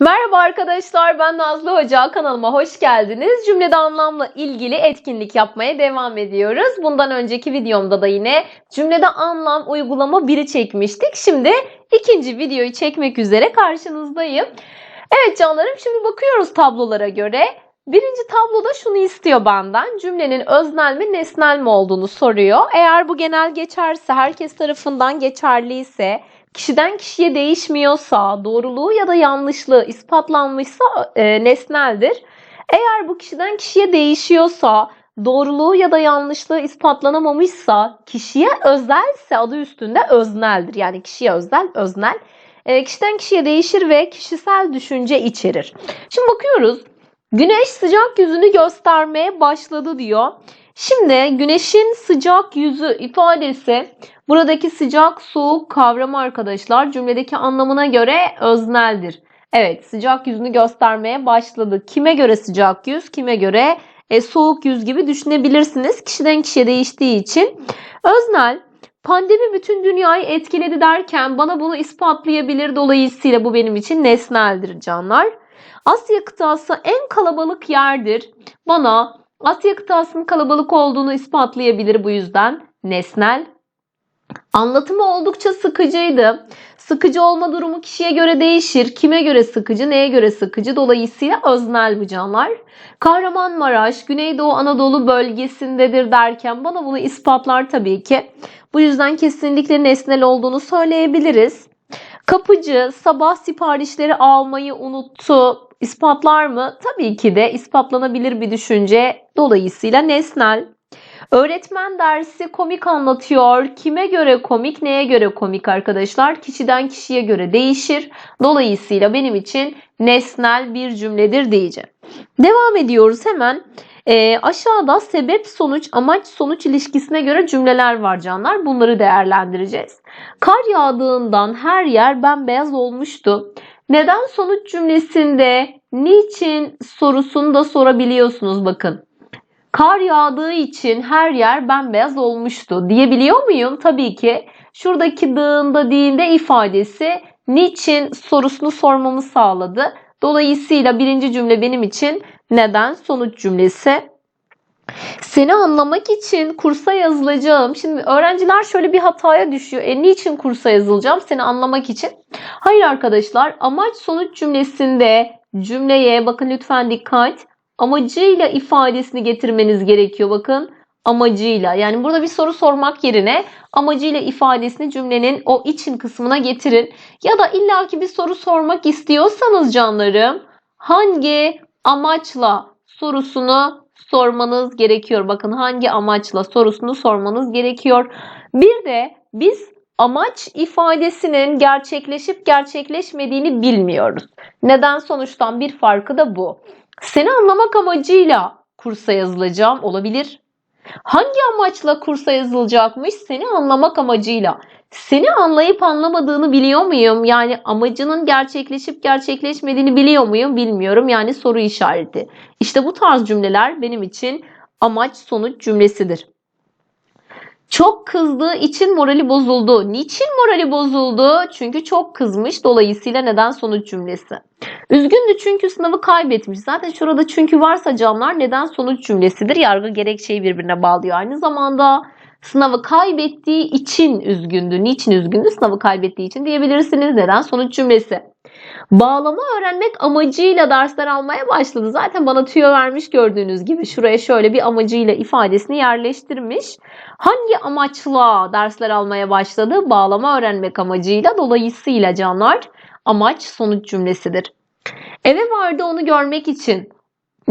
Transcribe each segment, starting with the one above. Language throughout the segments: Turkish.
Merhaba arkadaşlar ben Nazlı Hoca kanalıma hoş geldiniz. Cümlede anlamla ilgili etkinlik yapmaya devam ediyoruz. Bundan önceki videomda da yine cümlede anlam uygulama 1'i çekmiştik. Şimdi ikinci videoyu çekmek üzere karşınızdayım. Evet canlarım şimdi bakıyoruz tablolara göre. Birinci tabloda şunu istiyor benden. Cümlenin öznel mi nesnel mi olduğunu soruyor. Eğer bu genel geçerse, herkes tarafından geçerliyse, kişiden kişiye değişmiyorsa, doğruluğu ya da yanlışlığı ispatlanmışsa e, nesneldir. Eğer bu kişiden kişiye değişiyorsa, doğruluğu ya da yanlışlığı ispatlanamamışsa, kişiye özelse adı üstünde özneldir. Yani kişiye özel, öznel. E, kişiden kişiye değişir ve kişisel düşünce içerir. Şimdi bakıyoruz. Güneş sıcak yüzünü göstermeye başladı diyor. Şimdi güneşin sıcak yüzü ifadesi buradaki sıcak soğuk kavramı arkadaşlar cümledeki anlamına göre özneldir. Evet sıcak yüzünü göstermeye başladı. Kime göre sıcak yüz, kime göre e, soğuk yüz gibi düşünebilirsiniz. Kişiden kişiye değiştiği için. Öznel pandemi bütün dünyayı etkiledi derken bana bunu ispatlayabilir. Dolayısıyla bu benim için nesneldir canlar. Asya kıtası en kalabalık yerdir. Bana Asya kıtasının kalabalık olduğunu ispatlayabilir bu yüzden. Nesnel. Anlatımı oldukça sıkıcıydı. Sıkıcı olma durumu kişiye göre değişir. Kime göre sıkıcı, neye göre sıkıcı. Dolayısıyla öznel bu canlar. Kahramanmaraş, Güneydoğu Anadolu bölgesindedir derken bana bunu ispatlar tabii ki. Bu yüzden kesinlikle nesnel olduğunu söyleyebiliriz. Kapıcı sabah siparişleri almayı unuttu. İspatlar mı? Tabii ki de ispatlanabilir bir düşünce. Dolayısıyla nesnel. Öğretmen dersi komik anlatıyor. Kime göre komik, neye göre komik arkadaşlar? Kişiden kişiye göre değişir. Dolayısıyla benim için nesnel bir cümledir diyeceğim. Devam ediyoruz hemen. E, aşağıda sebep sonuç amaç sonuç ilişkisine göre cümleler var canlar. Bunları değerlendireceğiz. Kar yağdığından her yer bembeyaz olmuştu. Neden sonuç cümlesinde niçin sorusunu da sorabiliyorsunuz bakın. Kar yağdığı için her yer bembeyaz olmuştu diyebiliyor muyum? Tabii ki. Şuradaki dığında değinde ifadesi niçin sorusunu sormamı sağladı. Dolayısıyla birinci cümle benim için neden sonuç cümlesi. Seni anlamak için kursa yazılacağım. Şimdi öğrenciler şöyle bir hataya düşüyor. E niçin kursa yazılacağım? Seni anlamak için. Hayır arkadaşlar amaç sonuç cümlesinde cümleye bakın lütfen dikkat. Amacıyla ifadesini getirmeniz gerekiyor bakın. Amacıyla yani burada bir soru sormak yerine amacıyla ifadesini cümlenin o için kısmına getirin. Ya da illaki bir soru sormak istiyorsanız canlarım hangi amaçla sorusunu sormanız gerekiyor. Bakın hangi amaçla sorusunu sormanız gerekiyor. Bir de biz amaç ifadesinin gerçekleşip gerçekleşmediğini bilmiyoruz. Neden sonuçtan bir farkı da bu. Seni anlamak amacıyla kursa yazılacağım olabilir. Hangi amaçla kursa yazılacakmış? Seni anlamak amacıyla. Seni anlayıp anlamadığını biliyor muyum? Yani amacının gerçekleşip gerçekleşmediğini biliyor muyum? Bilmiyorum. Yani soru işareti. İşte bu tarz cümleler benim için amaç sonuç cümlesidir. Çok kızdığı için morali bozuldu. Niçin morali bozuldu? Çünkü çok kızmış. Dolayısıyla neden sonuç cümlesi. Üzgündü çünkü sınavı kaybetmiş. Zaten şurada çünkü varsa canlar neden sonuç cümlesidir. Yargı gerekçeyi birbirine bağlıyor. Aynı zamanda sınavı kaybettiği için üzgündü. Niçin üzgündü? Sınavı kaybettiği için diyebilirsiniz. Neden sonuç cümlesi. Bağlama öğrenmek amacıyla dersler almaya başladı. Zaten bana tüyo vermiş gördüğünüz gibi. Şuraya şöyle bir amacıyla ifadesini yerleştirmiş. Hangi amaçla dersler almaya başladı? Bağlama öğrenmek amacıyla. Dolayısıyla canlar amaç sonuç cümlesidir. Eve vardı onu görmek için.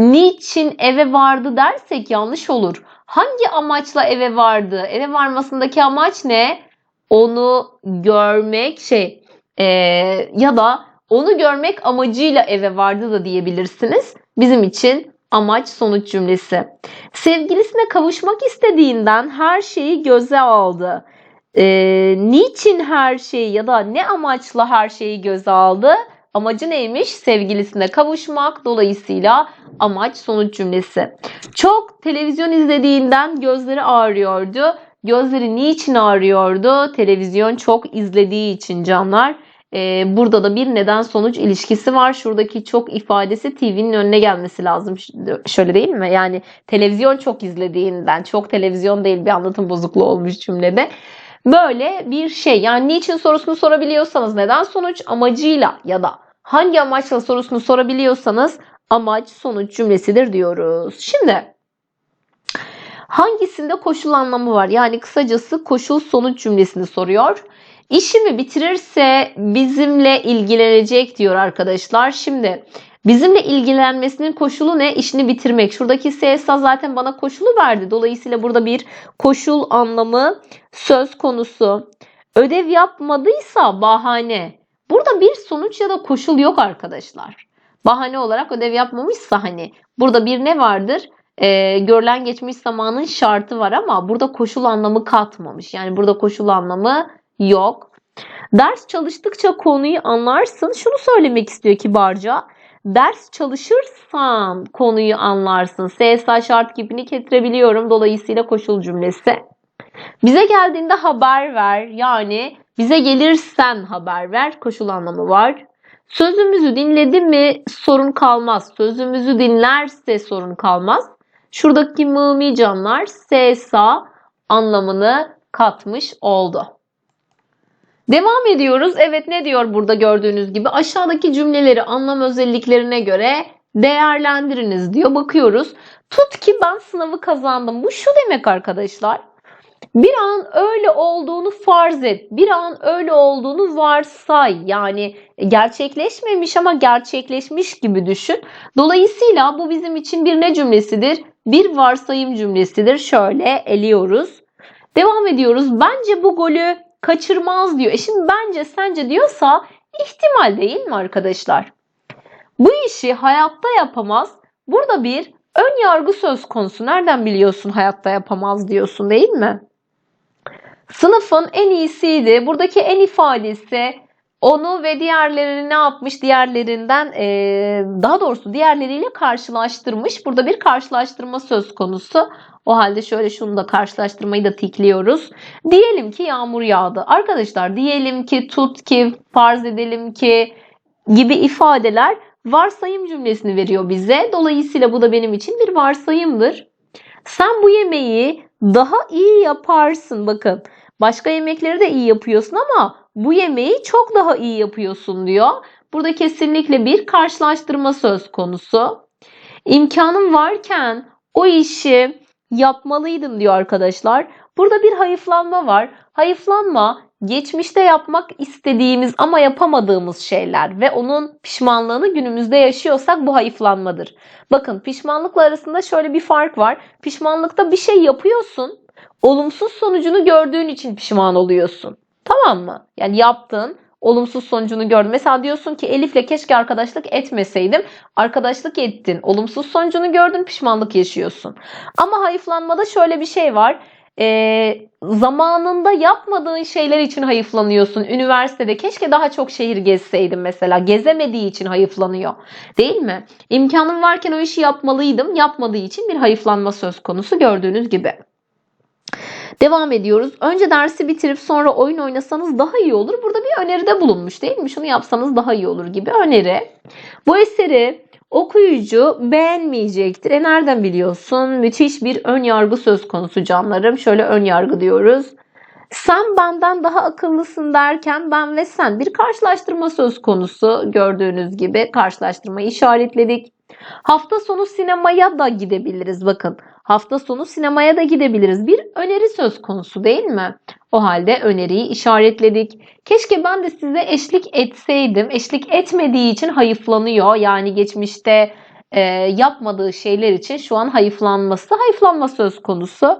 Niçin eve vardı dersek yanlış olur. Hangi amaçla eve vardı? Eve varmasındaki amaç ne? Onu görmek şey e, ya da onu görmek amacıyla eve vardı da diyebilirsiniz. Bizim için amaç sonuç cümlesi. Sevgilisine kavuşmak istediğinden her şeyi göze aldı. E, niçin her şeyi ya da ne amaçla her şeyi göze aldı? Amacı neymiş? Sevgilisine kavuşmak. Dolayısıyla amaç sonuç cümlesi. Çok televizyon izlediğinden gözleri ağrıyordu. Gözleri niçin ağrıyordu? Televizyon çok izlediği için canlar. Ee, burada da bir neden sonuç ilişkisi var. Şuradaki çok ifadesi TV'nin önüne gelmesi lazım. Şöyle değil mi? Yani televizyon çok izlediğinden, çok televizyon değil bir anlatım bozukluğu olmuş cümlede. Böyle bir şey. Yani niçin sorusunu sorabiliyorsanız neden sonuç amacıyla ya da hangi amaçla sorusunu sorabiliyorsanız amaç sonuç cümlesidir diyoruz. Şimdi hangisinde koşul anlamı var? Yani kısacası koşul sonuç cümlesini soruyor. İşimi bitirirse bizimle ilgilenecek diyor arkadaşlar. Şimdi bizimle ilgilenmesinin koşulu ne? İşini bitirmek. Şuradaki SSA zaten bana koşulu verdi. Dolayısıyla burada bir koşul anlamı söz konusu. Ödev yapmadıysa bahane. Burada bir sonuç ya da koşul yok arkadaşlar. Bahane olarak ödev yapmamışsa hani burada bir ne vardır? Ee, görülen geçmiş zamanın şartı var ama burada koşul anlamı katmamış. Yani burada koşul anlamı yok. Ders çalıştıkça konuyu anlarsın. Şunu söylemek istiyor kibarca. Ders çalışırsan konuyu anlarsın. SSA şart kipini getirebiliyorum. Dolayısıyla koşul cümlesi. Bize geldiğinde haber ver. Yani bize gelirsen haber ver. Koşul anlamı var. Sözümüzü dinledi mi sorun kalmaz. Sözümüzü dinlerse sorun kalmaz. Şuradaki mımi canlar SSA anlamını katmış oldu. Devam ediyoruz. Evet ne diyor burada gördüğünüz gibi aşağıdaki cümleleri anlam özelliklerine göre değerlendiriniz diyor. Bakıyoruz. Tut ki ben sınavı kazandım. Bu şu demek arkadaşlar. Bir an öyle olduğunu farz et. Bir an öyle olduğunu varsay. Yani gerçekleşmemiş ama gerçekleşmiş gibi düşün. Dolayısıyla bu bizim için bir ne cümlesidir? Bir varsayım cümlesidir. Şöyle eliyoruz. Devam ediyoruz. Bence bu golü kaçırmaz diyor. E şimdi bence sence diyorsa ihtimal değil mi arkadaşlar? Bu işi hayatta yapamaz. Burada bir ön yargı söz konusu. Nereden biliyorsun hayatta yapamaz diyorsun değil mi? Sınıfın en iyisiydi. Buradaki en ifadesi onu ve diğerlerini ne yapmış? Diğerlerinden eee, daha doğrusu diğerleriyle karşılaştırmış. Burada bir karşılaştırma söz konusu. O halde şöyle şunu da karşılaştırmayı da tikliyoruz. Diyelim ki yağmur yağdı. Arkadaşlar diyelim ki tut ki farz edelim ki gibi ifadeler varsayım cümlesini veriyor bize. Dolayısıyla bu da benim için bir varsayımdır. Sen bu yemeği daha iyi yaparsın. Bakın başka yemekleri de iyi yapıyorsun ama bu yemeği çok daha iyi yapıyorsun diyor. Burada kesinlikle bir karşılaştırma söz konusu. İmkanın varken o işi yapmalıydın diyor arkadaşlar. Burada bir hayıflanma var. Hayıflanma geçmişte yapmak istediğimiz ama yapamadığımız şeyler ve onun pişmanlığını günümüzde yaşıyorsak bu hayıflanmadır. Bakın pişmanlıkla arasında şöyle bir fark var. Pişmanlıkta bir şey yapıyorsun. Olumsuz sonucunu gördüğün için pişman oluyorsun. Tamam mı? Yani yaptın, olumsuz sonucunu gördün. Mesela diyorsun ki Elif'le keşke arkadaşlık etmeseydim. Arkadaşlık ettin. Olumsuz sonucunu gördün, pişmanlık yaşıyorsun. Ama hayıflanmada şöyle bir şey var. Ee, zamanında yapmadığın şeyler için hayıflanıyorsun. Üniversitede keşke daha çok şehir gezseydim mesela. Gezemediği için hayıflanıyor. Değil mi? İmkanım varken o işi yapmalıydım. Yapmadığı için bir hayıflanma söz konusu gördüğünüz gibi. Devam ediyoruz. Önce dersi bitirip sonra oyun oynasanız daha iyi olur. Burada bir öneride bulunmuş değil mi? Şunu yapsanız daha iyi olur gibi öneri. Bu eseri okuyucu beğenmeyecektir. E nereden biliyorsun? Müthiş bir ön yargı söz konusu canlarım. Şöyle ön yargı diyoruz. Sen benden daha akıllısın derken ben ve sen bir karşılaştırma söz konusu gördüğünüz gibi karşılaştırmayı işaretledik. Hafta sonu sinemaya da gidebiliriz bakın. Hafta sonu sinemaya da gidebiliriz. Bir öneri söz konusu değil mi? O halde öneriyi işaretledik. Keşke ben de size eşlik etseydim. Eşlik etmediği için hayıflanıyor. Yani geçmişte e, yapmadığı şeyler için şu an hayıflanması, hayıflanma söz konusu.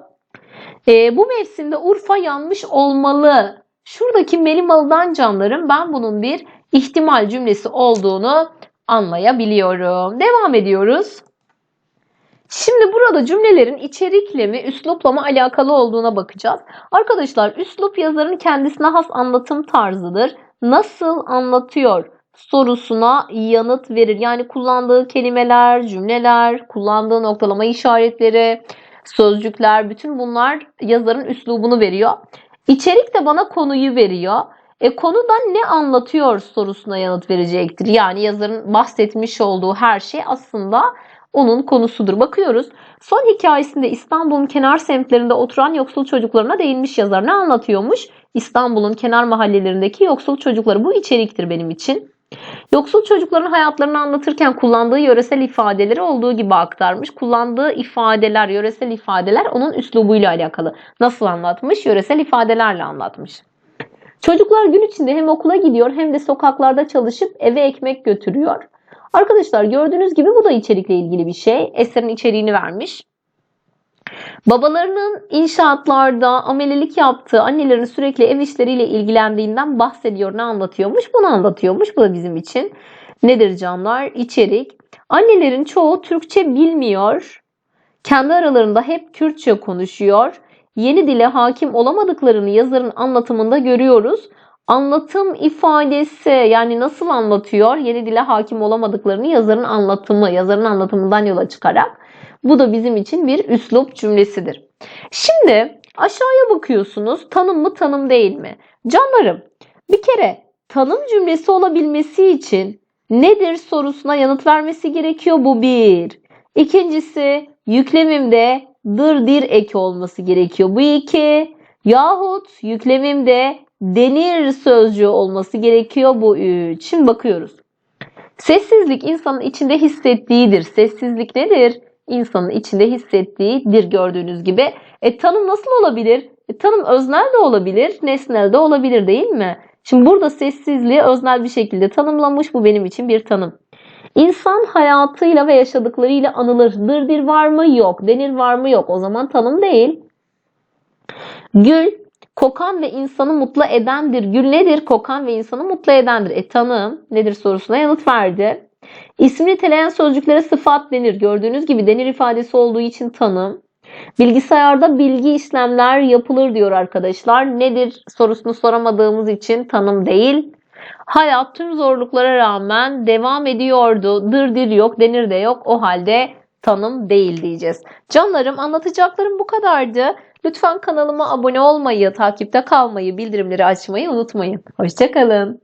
E, bu mevsimde Urfa yanmış olmalı. Şuradaki Melimalı'dan canlarım ben bunun bir ihtimal cümlesi olduğunu anlayabiliyorum. Devam ediyoruz. Şimdi burada cümlelerin içerikle mi, üslupla mı alakalı olduğuna bakacağız. Arkadaşlar üslup yazarın kendisine has anlatım tarzıdır. Nasıl anlatıyor sorusuna yanıt verir. Yani kullandığı kelimeler, cümleler, kullandığı noktalama işaretleri, sözcükler bütün bunlar yazarın üslubunu veriyor. İçerik de bana konuyu veriyor. E, konuda ne anlatıyor sorusuna yanıt verecektir. Yani yazarın bahsetmiş olduğu her şey aslında onun konusudur. Bakıyoruz. Son hikayesinde İstanbul'un kenar semtlerinde oturan yoksul çocuklarına değinmiş yazar. Ne anlatıyormuş? İstanbul'un kenar mahallelerindeki yoksul çocukları. Bu içeriktir benim için. Yoksul çocukların hayatlarını anlatırken kullandığı yöresel ifadeleri olduğu gibi aktarmış. Kullandığı ifadeler, yöresel ifadeler onun üslubuyla alakalı. Nasıl anlatmış? Yöresel ifadelerle anlatmış. Çocuklar gün içinde hem okula gidiyor hem de sokaklarda çalışıp eve ekmek götürüyor. Arkadaşlar gördüğünüz gibi bu da içerikle ilgili bir şey. Eserin içeriğini vermiş. Babalarının inşaatlarda amelelik yaptığı, annelerin sürekli ev işleriyle ilgilendiğinden bahsediyor. Ne anlatıyormuş? Bunu anlatıyormuş. Bu da bizim için. Nedir canlar? İçerik. Annelerin çoğu Türkçe bilmiyor. Kendi aralarında hep Kürtçe konuşuyor. Yeni dile hakim olamadıklarını yazarın anlatımında görüyoruz. Anlatım ifadesi yani nasıl anlatıyor? Yeni dile hakim olamadıklarını yazarın anlatımı, yazarın anlatımından yola çıkarak. Bu da bizim için bir üslup cümlesidir. Şimdi aşağıya bakıyorsunuz. Tanım mı tanım değil mi? Canlarım bir kere tanım cümlesi olabilmesi için nedir sorusuna yanıt vermesi gerekiyor. Bu bir. İkincisi yüklemimde dır dir eki olması gerekiyor. Bu iki. Yahut yüklemimde denir sözcüğü olması gerekiyor. Bu üç. Şimdi bakıyoruz. Sessizlik insanın içinde hissettiğidir. Sessizlik nedir? İnsanın içinde hissettiğidir gördüğünüz gibi. E, tanım nasıl olabilir? E, tanım öznel de olabilir, nesnel de olabilir değil mi? Şimdi burada sessizliği öznel bir şekilde tanımlamış. Bu benim için bir tanım. İnsan hayatıyla ve yaşadıklarıyla anılır. Dırdir var mı? Yok. Denir var mı? Yok. O zaman tanım değil. Gül kokan ve insanı mutlu edendir. Gül nedir? Kokan ve insanı mutlu edendir. E tanım nedir sorusuna yanıt verdi. İsmi niteleyen sözcüklere sıfat denir. Gördüğünüz gibi denir ifadesi olduğu için tanım. Bilgisayarda bilgi işlemler yapılır diyor arkadaşlar. Nedir sorusunu soramadığımız için tanım değil. Hayat tüm zorluklara rağmen devam ediyordu. Dırdır yok, denir de yok. O halde tanım değil diyeceğiz. Canlarım anlatacaklarım bu kadardı. Lütfen kanalıma abone olmayı, takipte kalmayı, bildirimleri açmayı unutmayın. Hoşçakalın.